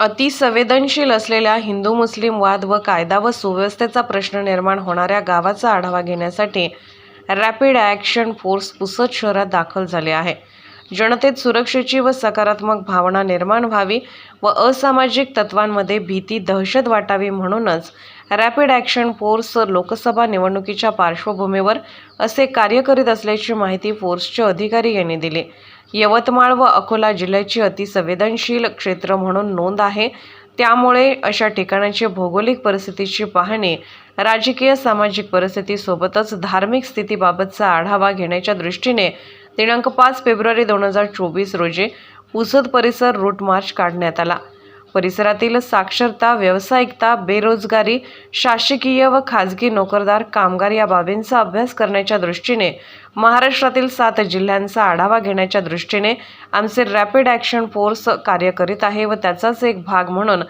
अतिसंवेदनशील असलेल्या हिंदू मुस्लिम वाद व कायदा व सुव्यवस्थेचा प्रश्न निर्माण होणाऱ्या गावाचा आढावा घेण्यासाठी रॅपिड ॲक्शन फोर्स पुसद शहरात दाखल झाले आहे. जनतेत सुरक्षेची व सकारात्मक भावना निर्माण व्हावी व असामाजिक तत्वांमध्ये भीती दहशत वाटावी म्हणूनच रॅपिड ॲक्शन फोर्स लोकसभा निवडणुकीच्या पार्श्वभूमीवर असे कार्य करीत असल्याची माहिती फोर्सचे अधिकारी यांनी दिली. यवतमाळ व अकोला जिल्ह्याची अतिसंवेदनशील क्षेत्र म्हणून नोंद आहे. त्यामुळे अशा ठिकाणाची भौगोलिक परिस्थितीची पाहणी राजकीय सामाजिक परिस्थितीसोबतच धार्मिक स्थितीबाबतचा आढावा घेण्याच्या दृष्टीने दिनांक पाच फेब्रुवारी दोन हजार चोवीस रोजी पुसद परिसर रूट मार्च काढण्यात आला. परिसरातील साक्षरता व्यावसायिकता बेरोजगारी शासकीय व खाजगी नोकरदार कामगार या बाबींचा अभ्यास करण्याच्या दृष्टीने महाराष्ट्रातील सात जिल्ह्यांचा आढावा घेण्याच्या दृष्टीने आमचे रॅपिड ॲक्शन फोर्स कार्य करीत आहे व त्याचाच एक भाग म्हणून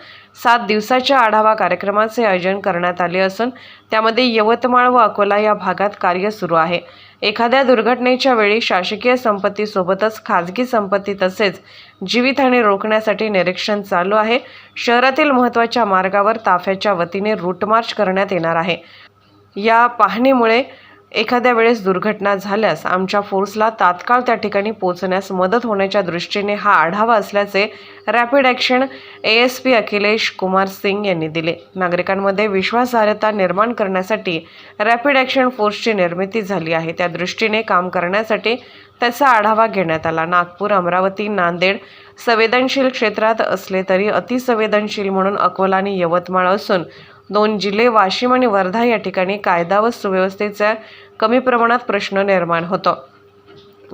सात दिवसाच्या आढावा कार्यक्रमाचे आयोजन करण्यात आले असून त्यामध्ये यवतमाळ व अकोला या भागात कार्य सुरू आहे. एखाद्या दुर्घटनेच्या वेळी शासकीय संपत्तीसोबतच खाजगी संपत्ती तसेच जीवितहानी रोखण्यासाठी निरीक्षण चालू आहे. शहरातील महत्त्वाच्या मार्गावर ताफ्याच्या वतीने रूटमार्च करण्यात येणार आहे. या पाहणीमुळे एखाद्या वेळेस दुर्घटना झाल्यास आमच्या फोर्सला तात्काळ त्या ठिकाणी पोहोचण्यास मदत होण्याच्या दृष्टीने हा आढावा असल्याचे rapid action A S P Akhilesh Kumar Singh यांनी दिले. नागरिकांमध्ये विश्वासार्हता निर्माण करण्यासाठी रॅपिड ॲक्शन फोर्सची निर्मिती झाली आहे. त्या दृष्टीने काम करण्यासाठी त्याचा आढावा घेण्यात आला. नागपूर अमरावती नांदेड संवेदनशील क्षेत्रात असले तरी अतिसंवेदनशील म्हणून अकोला आणि यवतमाळ असून दोन जिल्हे वाशिम आणि वर्धा या ठिकाणी कायदा व सुव्यवस्थेच्या कमी प्रमाणात प्रश्न निर्माण होतो.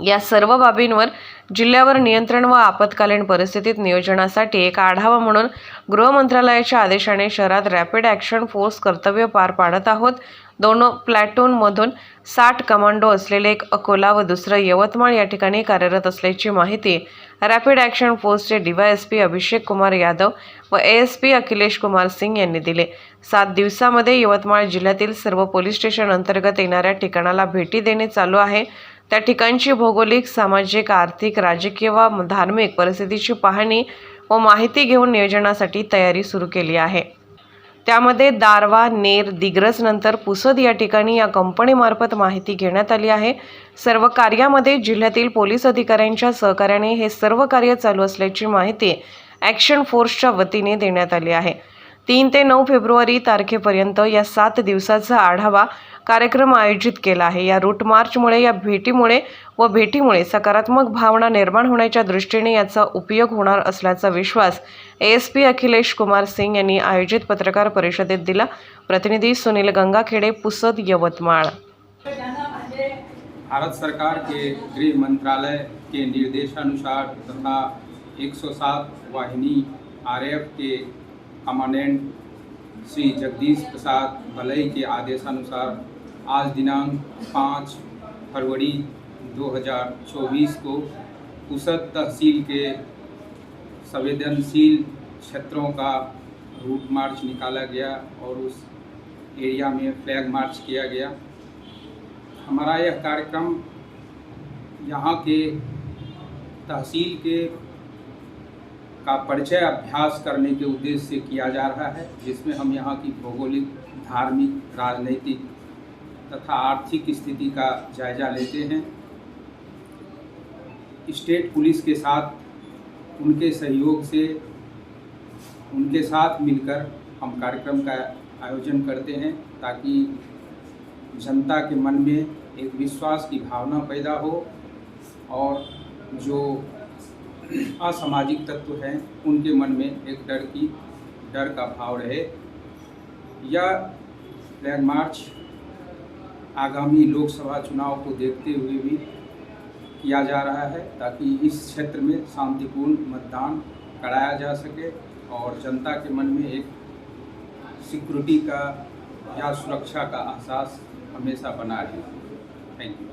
या सर्व बाबींवर जिल्ह्यावर नियंत्रण व आपत्कालीन परिस्थितीत नियोजनासाठी एक आढावा म्हणून गृह मंत्रालयाच्या आदेशाने शहरात रॅपिड ॲक्शन फोर्स कर्तव्य पार पाडत आहोत. दोन प्लॅटूनमधून साठ कमांडो असलेले एक अकोला व दुसरं यवतमाळ या ठिकाणी कार्यरत असल्याची माहिती रॅपिड ॲक्शन फोर्सचे डीवायएसपी अभिषेक कुमार यादव व A S P Akhilesh Kumar Singh यांनी दिले. सात दिवसामध्ये यवतमाळ जिल्ह्यातील सर्व पोलीस स्टेशन अंतर्गत येणाऱ्या ठिकाणाला भेटी देणे चालू आहे. त्या ठिकाणची भौगोलिक सामाजिक आर्थिक राजकीय व धार्मिक परिस्थितीची पाहणी व माहिती घेऊन नियोजनासाठी तयारी सुरू केली आहे. त्यामध्ये दारवा नेर दिग्रस नंतर पुसद या ठिकाणी या कंपनीमार्फत माहिती घेण्यात आली आहे. सर्व कार्यामध्ये जिल्ह्यातील पोलीस अधिकाऱ्यांच्या सहकार्याने हे सर्व कार्य चालू असल्याची माहिती ॲक्शन फोर्सच्या वतीने देण्यात आली आहे. तीन ते नऊ फेब्रुवारी तारखेपर्यंत या सात दिवसाचा आढावा कार्यक्रम आयोजित केला आहे. या रूट मार्चमुळे या भेटीमुळे व भेटीमुळे सकारात्मक भावना निर्माण होण्याच्या दृष्टीने याचा उपयोग होणार असल्याचा विश्वास एस पी अखिलेश कुमार सिंग यांनी आयोजित पत्रकार परिषदेत दिला. प्रतिनिधी सुनील गंगाखेडे पुसद यवतमाळ. भारत सरकार के गृह मंत्रालय के निर्देशानुसार तथा 107 वाहिनी आरएफ के कमांडेंट श्री जगदीश प्रसाद भलई के आदेशानुसार आज दिनांक पाँच फरवरी 2024 को उसद तहसील के संवेदनशील क्षेत्रों का रूट मार्च निकाला गया और उस एरिया में फ्लैग मार्च किया गया। हमारा यह कार्यक्रम यहाँ के तहसील के का परिचय अभ्यास करने के उद्देश्य से किया जा रहा है, जिसमें हम यहाँ की भौगोलिक, धार्मिक, राजनीतिक तथा आर्थिक स्थिति का जायजा लेते हैं। स्टेट पुलिस के साथ, उनके सहयोग से, उनके साथ मिलकर हम कार्यक्रम का आयोजन करते हैं, ताकि जनता के मन में एक विश्वास की भावना पैदा हो और जो असामाजिक तत्व हैं, उनके मन में एक डर की, डर का भाव रहे। यह फ्लैग मार्च, आगामी लोकसभा चुनाव को देखते हुए भी किया जा रहा है, ताकि इस क्षेत्र में शांतिपूर्ण मतदान कराया जा सके और जनता के मन में एक सिक्योरिटी का या सुरक्षा का एहसास हमेशा बना रहे। Thank you.